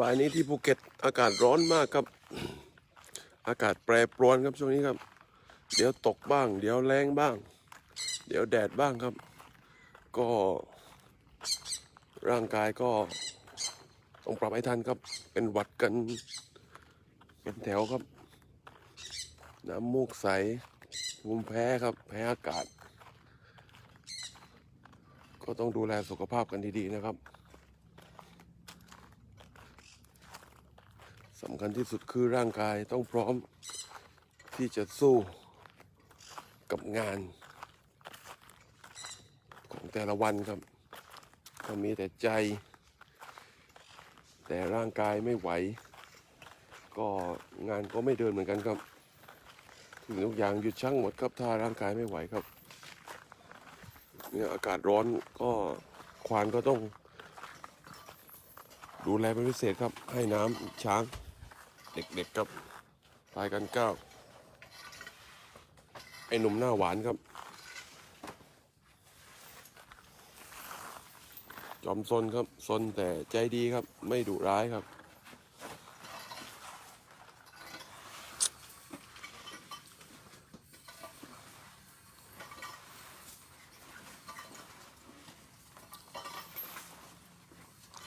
บ่ายนี้ที่ภูเก็ตอากาศร้อนมากครับ อากาศแปรปรวนครับช่วงนี้ครับ เดี๋ยวตกบ้าง เดี๋ยวแรงบ้าง เดี๋ยวแดดบ้างครับ ก็ร่างกายก็ต้องปรับให้ทันครับ เป็นหวัดกันเป็นแถวครับ น้ำมูกใสภูมิแพ้ครับ แพ้อากาศ ก็ต้องดูแลสุขภาพกันดีๆนะครับ สำคัญที่สุดคือร่างกายต้องพร้อมที่จะสู้กับงาน ของแต่ละวันครับก็มีแต่ใจ แต่ร่างกายไม่ไหว ก็งานก็ไม่เดินเหมือนกันครับทุกสิ่งทุกอย่างหยุดชั่งหมดครับถ้าร่างกายไม่ไหวครับเนี่ยอากาศร้อนก็ควานก็ต้อง ดูแลเป็นพิเศษครับ ให้น้ำช้าง เด็กๆครับพายกันก้าวไอ้หนุ่มหน้าหวานครับ จอมซนครับซนแต่ใจดีครับ ไม่ดุร้ายครับ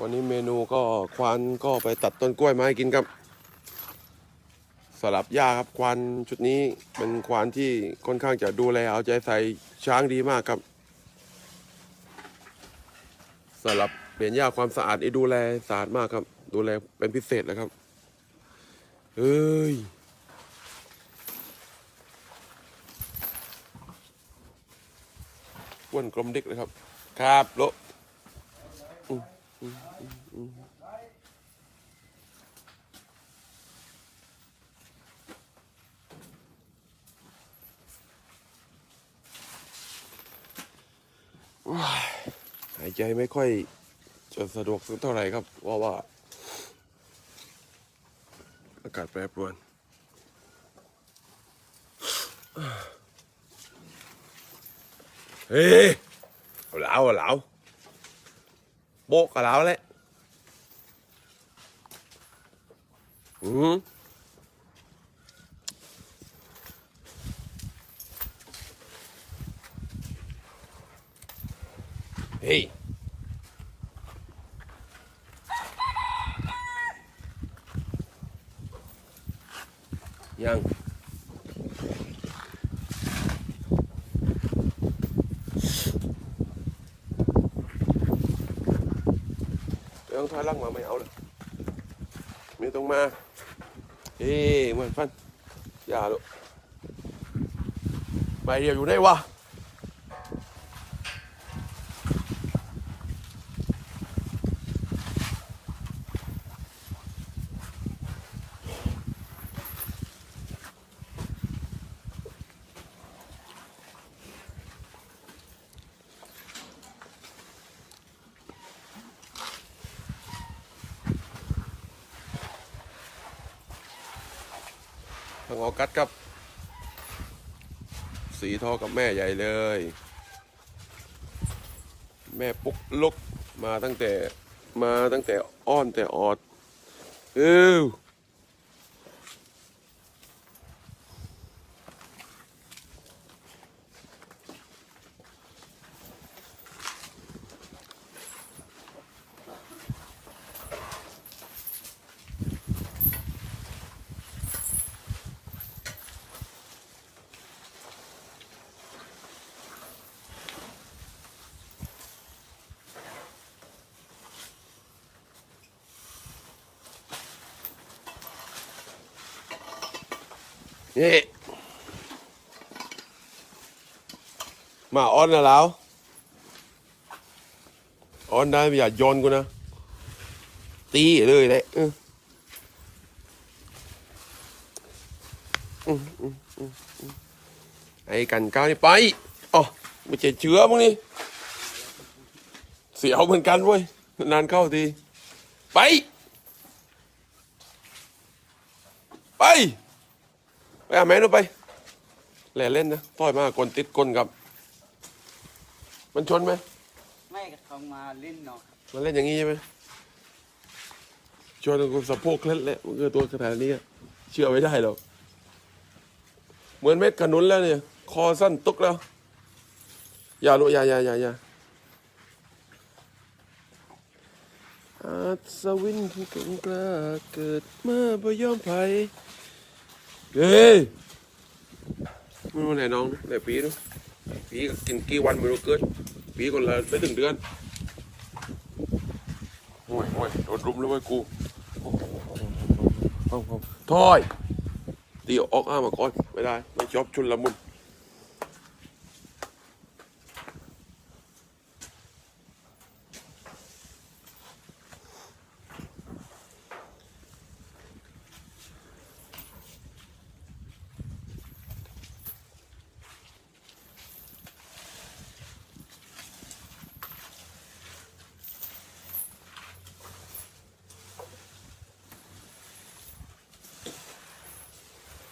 วันนี้เมนูก็ควานก็ไปตัดต้นกล้วยมาให้กินครับ สลับหญ้าครับควานชุดนี้เป็นควานที่ค่อนข้างจะดูแลเอาใจใส่ช้างดีมากครับสลับเปลี่ยนหญ้าความสะอาดอีดูแลสะอาดมากครับ ดูแลเป็นพิเศษเลยครับเฮ้ยอ้วนกลมเดิกเลยครับ ครับโล หายใจไม่ค่อยจะสะดวกสักเท่าไหร่ครับเพราะว่า อากาศแปรปรวนเฮ้ยเอาเหลาเอาเหลาโบกกับเหลาเลยอืมเฮ้ยยังเดี๋ยวองถอยหลังมาไม่เอาเลยไม่ ต้องมาเฮ้ยเหมือนฟันอย่าลูกไปเดียวองออกัสครับ สีทอกับแม่ใหญ่เลย แม่ปุ๊กลุกมาตั้งแต่มาตั้งแต่อ้อนแต่ออดเออ นี่มาอ้อนนะแล้วอ้อนได้ไม่อย่าโยนกูนะ ตีเลยเลยเอออืมอืมอืมอืมไอ้กันก้าวนี่ไปอ๋อไม่ใช่เชื้อมึงนี่ เสียวเหมือนกันเว้ย นานเข้าที ไป ไป ไปอาแม่นูไปแหล่เล่นนะต่อยมากคนติดก้นกับ มันชนไหมไม่เขามาเล่นเนาะมันเล่นอย่างนี้ใช่ไหมชชวนกูสะโพกเคล็ดแหละมันคือตัวขนาดนี้อะเชื่อไม่ได้หรอกเหมือนเม็ดขนุนแล้วเนี่ย คอสั้นตุกแล้ว อย่าลูกอย่าอย่าอย่าอย่าอาสวินผู้เก่งกล้าเกิดมาบ่ยอมไผ เฮ้ยไม่รู้ไหนน้องไหนปีนะปีก็กินกี่วันไม่รู้เกินปีคนละไม่ถึงเดือนโอ้ยโอ้ยโดนรุมแล้วเว้ยกูเอาเอาถอยตีออกอ้ามาก่อนไม่ได้ไม่ชอบชุนละมุน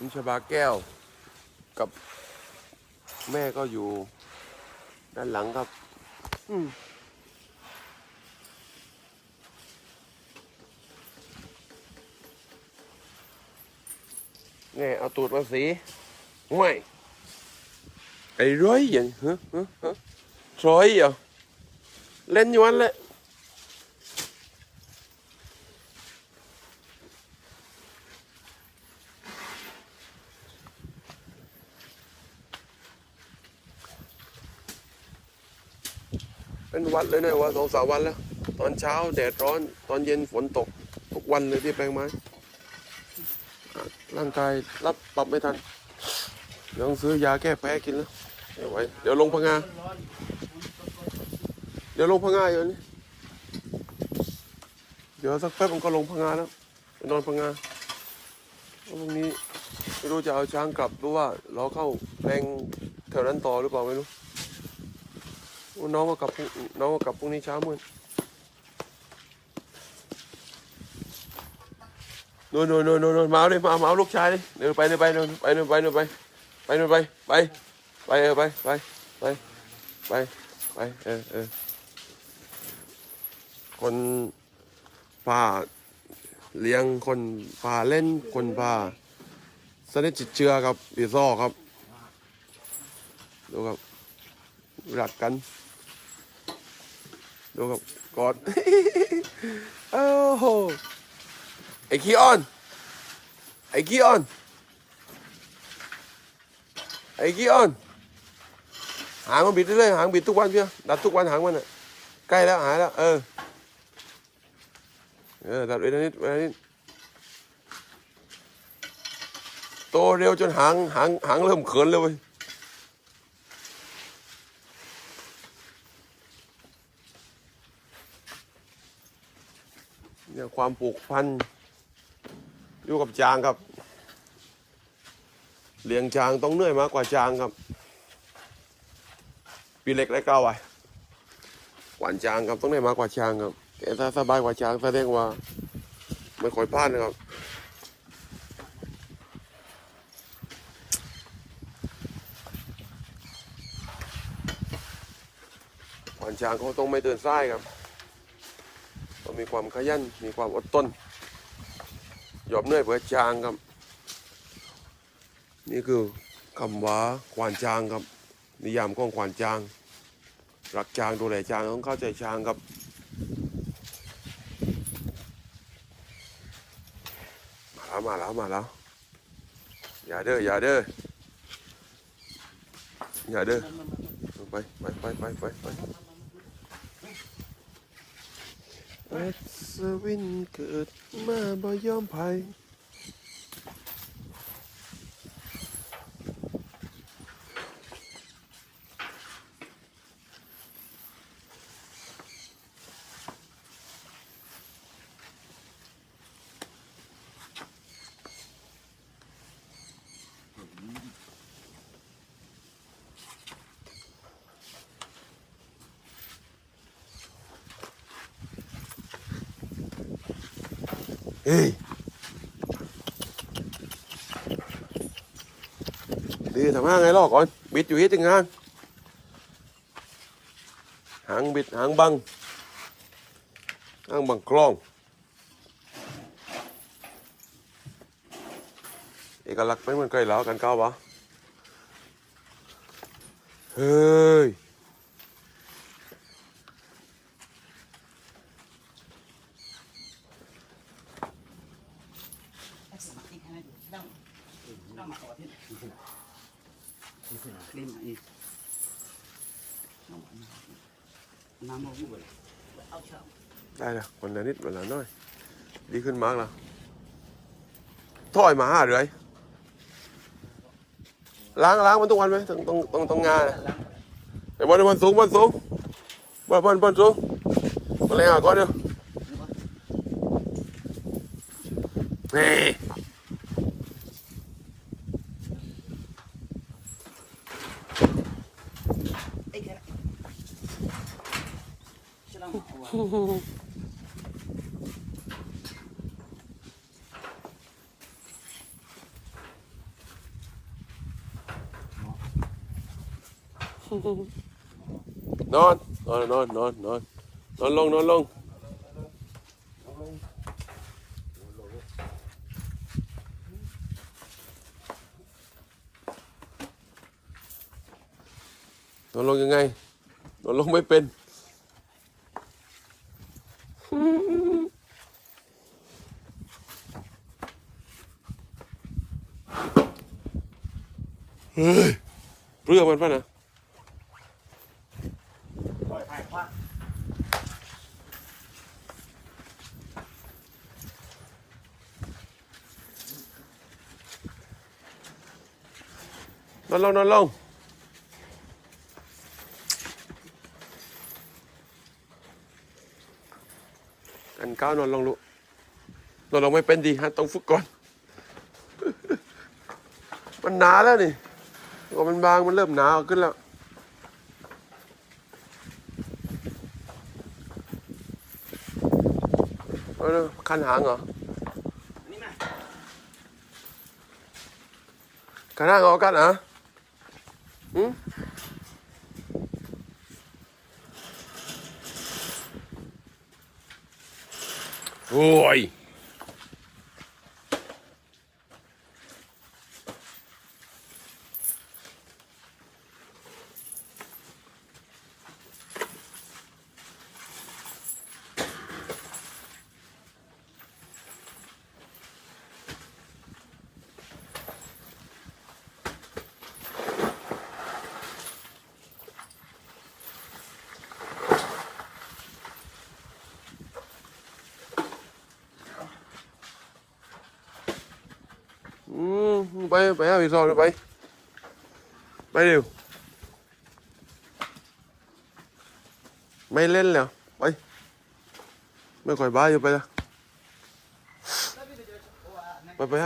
คุณชบาแก้ว กับแม่ก็อยู่ ด้านหลังครับ อืมนี่เอาตูดมาสีห่วยไอ้ร้อยอย่างฮะฮะฮะซอยเหรอเล่นอยู่วันแหละ เป็นวันเลยนะว่าสองสามวันแล้ว ตอนเช้าแดดร้อน ตอนเย็นฝนตก ทุกวันเลยที่แปลงไม้ร่างกายรับปรับไม่ทันเดี๋ยวต้องซื้อยาแก้แพ้กินแล้วเดี๋ยวไว้เดี๋ยวลงพังงา เดี๋ยวลงพังงาอยู่นี่เดี๋ยวสักแป๊บมันก็ลงพังงาแล้วไปนอนพังงาพรุ่งนี้ไม่รู้จะเอาช้างกลับหรือว่าเราเข้าแปลงแถวนั้นต่อหรือเปล่าไม่รู้ น้องมากลับพรุ่งน้องมากลับพรุ่งนี้เช้ามืดโน่นโน่นโน่นโน่นมาเอาเลยมามาลูกชายเลยเดินไปเดินไปเดินไปเดินไปเดินไปไปเดินไปไปไปเออไปไปไปไปไปเออเออคนพาเลี้ยงคนพาเล่นคนพาสนิทจิตเชื่อครับปีซ่อครับดูครับรักกัน ดูครับกอดโอ้โหไอ้ขี้อ้อนไอ้ขี้อ้อนไอ้ขี้อ้อนหางมันบิดเรื่อยหางบิดทุกวันเพียดัดทุกวันหางมันอะใกล้แล้วหายแล้วเออเออดัดเวลานิดเวลานิดโตเร็วจนหางหางหางเริ่มเขินเลยเว้ย เนี่ย ความผูกพันอยู่กับจางครับ เลี้ยงจางต้องเหนื่อยมากกว่าจางครับปีเล็กและเก้าไว้กว่าจางครับต้องเหนื่อยมากกว่าจางครับแต่ถ้าสบายกว่าจางแสดงว่าไม่ค่อยพลาดนะครับขวานจางเขาต้องไม่เดินซ้ายครับ มีความขยัน มีความอดทนยอมเหนื่อยเพื่อจางครับ นี่คือคำว่าควานจางครับ นิยามของควานจาง รักจางดูแลจางต้องเข้าใจจางครับมาแล้วมาแล้วมาแล้วอย่าเด้ออย่าเด้ออย่าเด้อไปไปไปไปไปไป อัศวินเกิดมาบ่ยอมภัย เอ้ยดีทำห้างไงล่อก่อน บิดอยู่ที่ถึงงานหางบิดหางบังหางบังคล้อง เอกลักษณ์ไม่เหมือนใครแล้วกันเก้าวะ เฮ้ย ล้ววันละนิดวันละน้อย ดีขึ้นมากแล้วถอยมาหาเลยล้างล้างมันทุกวันไหมตรงตรงตรงตรงงานไอ้บอลบอลสูงบอลสูงบอลบอลบอลสูงมาเลยหาก่อนเดียวนี่ นอนนอนนอนนอนนอนนอนลงนอนลงนอนลงยังไงนอนลงไม่เป็นเฮ้ยเรื่องมันป่ะนะ อนลงนอนลงกันก้าวนอนลงลูกนอนลงไม่เป็นดีฮะต้องฝึกก่อน มันหนาแล้วนี่ก็มันบางมันเริ่มหนาขึ้นแล้วเออคันหางเหรอคันหางเอากันเหรอหื โอ้ย อื มไปไปหาพี่ซอนไปไปเร็วไม่เล่นแล้วไปไม่ค่อยบ้าอยู่ไปละไปไปห